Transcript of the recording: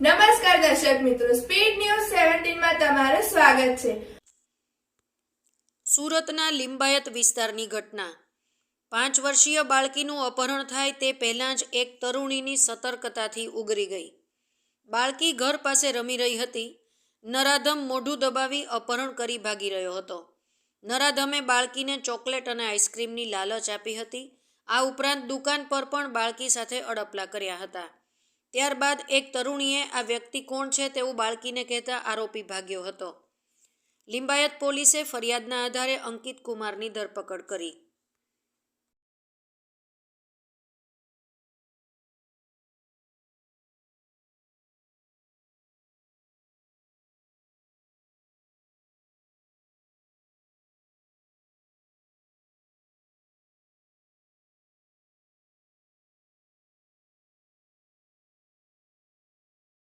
નમસ્કાર દર્શક મિત્રો સ્પીડ ન્યૂઝ સેવન્ટીનમાં તમારું સ્વાગત છે. સુરતના લિંબાયત વિસ્તારની ઘટના. પાંચ વર્ષીય બાળકીનું અપહરણ થાય તે પહેલાં જ એક તરુણીની સતર્કતાથી ઉગરી ગઈ. બાળકી ઘર પાસે રમી રહી હતી. નરાધમ મોઢું દબાવી અપહરણ કરી ભાગી રહ્યો હતો. નરાધમે બાળકીને ચોકલેટ અને આઈસ્ક્રીમની લાલચ આપી હતી. આ ઉપરાંત દુકાન પર પણ બાળકી સાથે અડપલા કર્યા હતા. ત્યારબાદ એક તરુણીએ, આ વ્યક્તિ કોણ છે? તેવું બાળકીને કહેતા આરોપી ભાગ્યો હતો. લિંબાયત પોલીસે ફરિયાદના આધારે અંકિત કુમારની ધરપકડ કરી.